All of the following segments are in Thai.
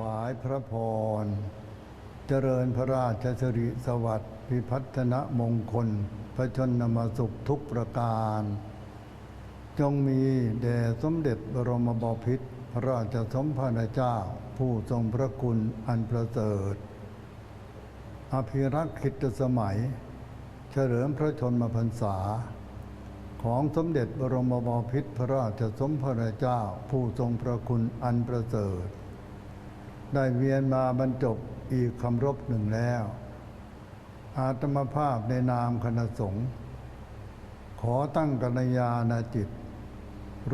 วายพระพร เจริญพระราชสิริสวัสดิ์พิพัฒนมงคล พระชนมสุขทุกประการ จงมีแด่สมเด็จบรมบพิตรพระราชสมภารเจ้า ผู้ทรงพระคุณอันประเสริฐ อภิรักษ์คิดสมัย เฉลิมพระชนมพรรษาของสมเด็จบรมบพิตรพระราชสมภารเจ้า ผู้ทรงพระคุณอันประเสริฐ ได้เวียนมาบรรจบอีกคำรบหนึ่งแล้ว อาตมภาพในนามคณะสงฆ์ขอตั้งกัลยาณจิต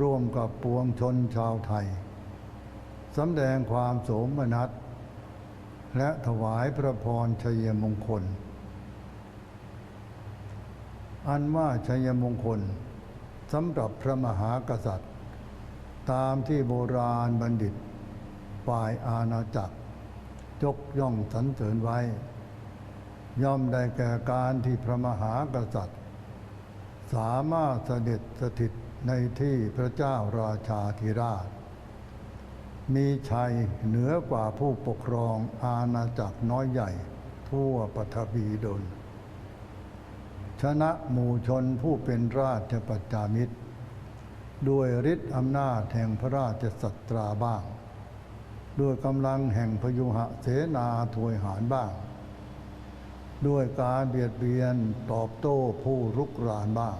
ร่วมกับปวงชนชาวไทยสำแดงความโสมนัส และถวายพระพรชัยมงคล อันว่าชัยมงคลสำหรับพระมหากษัตริย์ ตามที่โบราณบัณฑิต ฝ่ายอาณาจักรยกย่องสรรเสริญไว้ ย่อมได้แก่การที่พระมหากษัตริย์ สามารถเสด็จสถิตในที่พระเจ้าราชาธิราช มีชัยเหนือกว่าผู้ปกครองอาณาจักรน้อยใหญ่ ทั่วปฐพีดล ชนะหมู่ชนผู้เป็นราชปัจจามิตร ด้วยฤทธิ์อำนาจแห่งพระราชสัตราบ้าง ด้วยกำลังแห่งพยุหะเสนาถวยหารบ้าง ด้วยการเบียดเบียนตอบโต้ผู้รุกรานบ้าง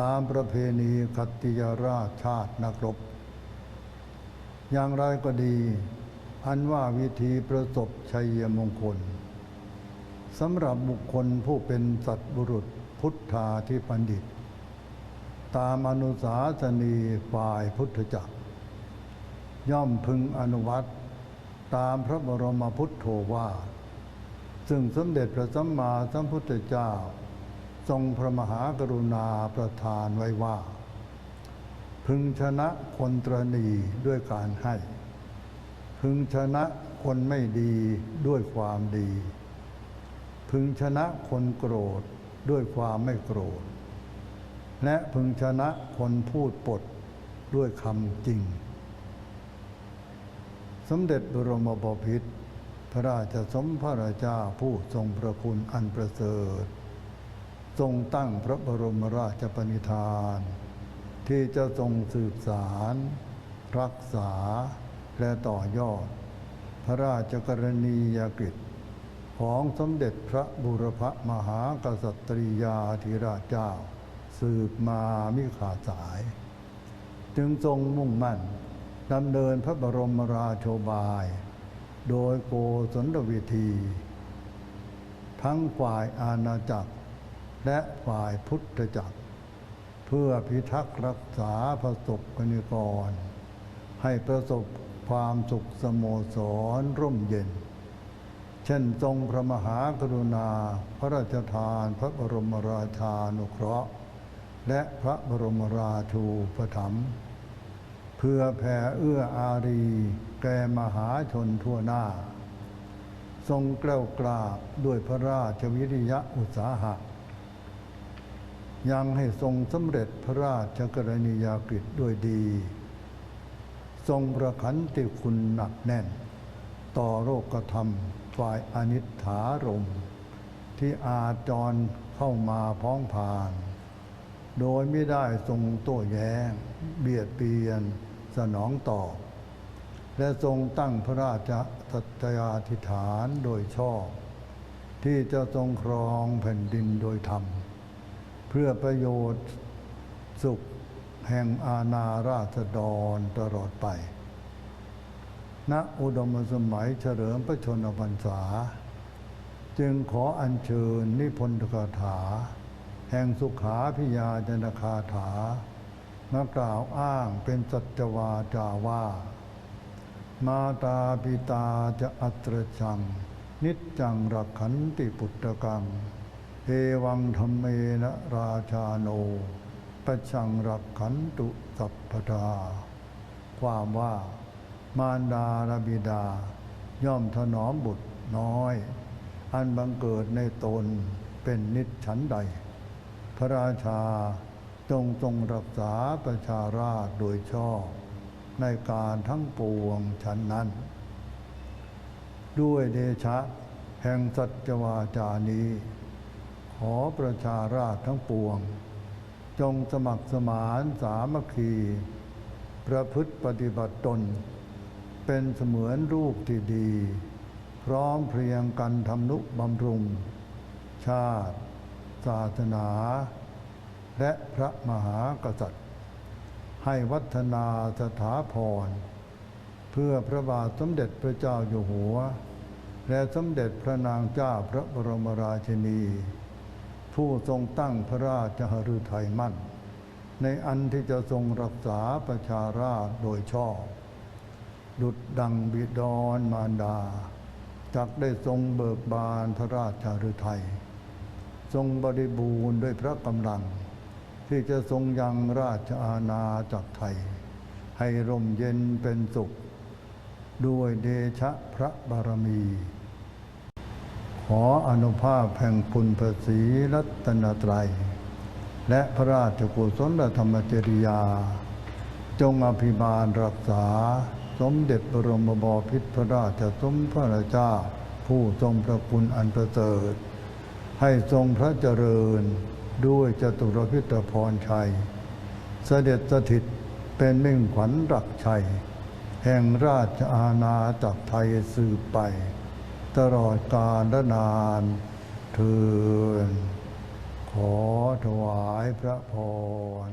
ตามประเพณีคติยราชชาตินักรบ อย่างไรก็ดี อันว่าวิธีประสบชัยมงคลสำหรับบุคคลผู้เป็นสัตบุรุษพุทธาที่ปันดิต ตามอนุสาสนีฝ่ายพุทธจักร ย่อมพึงอนุวัตตามพระบรมพุทธโธว่า ซึ่งสมเด็จพระสัมมาสัมพุทธเจ้า ทรงพระมหากรุณาประทานไว้ว่า พึงชนะคนตรณีด้วยการให้ พึงชนะคนไม่ดีด้วยความดี พึงชนะคนโกรธด้วยความไม่โกรธ และพึงชนะคนพูดปดด้วยคำจริง สมเด็จบรมบพิตรพระราชสมภารเจ้าผู้ทรงพระคุณอันประเสริฐ ทรงตั้งพระบรมราชปณิธาน ที่จะทรงสืบสาร รักษาและต่อยอด พระราชกรณียกิจ ของสมเด็จพระบุรพมหากษัตริยาธิราชเจ้า สืบมามิขาดสาย จึงทรงมุ่งมั่น ดำเนินพระบรมราโชบาย โดยโกศลวิธี ทั้งฝ่ายอาณาจักร และฝ่ายพุทธจักร เพื่อพิทักษ์รักษาประสบกนิกร ให้ประสบความสุขสโมสรร่มเย็น เช่นทรงพระมหากรุณา พระราชทานพระบรมราชานุเคราะห์ และพระบรมราชูปถัมภ์ เพื่อแผ่เอื้ออารี แก่มหาชนทั่วหน้า ทรงเกล้ากล้าด้วยพระราชวิริยะอุตสาหะ ยังให้ทรงสำเร็จพระราชกรณียกิจด้วยดี ทรงประคันติคุณหนักแน่น ต่อโลกธรรมฝ่ายอนิจฐารมที่อาจรเข้ามาพ้องผ่าน โดยไม่ได้ทรงโต้แย้ง เบียดเบียน สนองตอบและทรงตั้งพระราชสัตยาธิฐานโดยชอบ ที่จะทรงครองแผ่นดินโดยธรรม เพื่อประโยชน์สุขแห่งอาณาราษฎรตลอดไป ณอุดมสมัยเฉลิมพระชนมพรรษา จึงขออัญเชิญนิพนธคาถา แห่งสุขาพิยาจนคาถา มากล่าวอ้างเป็นสัจวาจาว่า มาตาปิตาจะอัตรชัง นิจจังรักขันติปุตตะกังเอวังธรรมเมนะราชาโนปชังรักขันตุสัพพทาความว่ามารดาลบิดา ย่อมถนอมบุตรน้อย อันบังเกิดในตนเป็นนิจฉันใด พระราชา จงทรงรักษาประชาราษฎรโดยชอบในการทั้งปวงฉันนั้น ด้วยเดชะแห่งสัจวาจานี้ ขอประชาราชทั้งปวง จงสมัครสมานสามัคคี ประพฤติปฏิบัติตน เป็นเสมือนลูกที่ดี พร้อมเพรียงกันทำนุบำรุง ชาติ ศาสนา และพระมหากษัตริย์ ให้วัฒนาสถาพร เพื่อพระบาทสมเด็จพระเจ้าอยู่หัว และสมเด็จพระนางเจ้าพระบรมราชินี ผู้ทรงตั้งพระราชหฤทัยมั่น ในอันที่จะทรงรักษาประชาราษฎรโดยชอบ ดุดดังบิดรมารดาจักได้ทรงเบิกบานพระราชหฤทัย ทรงบริบูรณ์ด้วยพระกำลัง ที่จะทรงยังราชอาณาจักรไทย ให้ร่มเย็นเป็นสุข ด้วยเดชะพระบารมี ขออนุภาพแห่งคุณพระศรีรัตนตรัย และพระราชกุศลธรรมจริยา จงอภิบาลรักษา สมเด็จบรมบพิตรพระราชสมภระเจ้า ผู้ทรงพระคุณอันประเสริฐให้ทรงพระเจริญ ด้วยจตุรพิตรพรชัย เสด็จสถิตเป็นมิ่งขวัญรักชัย แห่งราชอาณาจักรไทยสืบไป ตลอดกาลและนานเทินขอถวายพระพร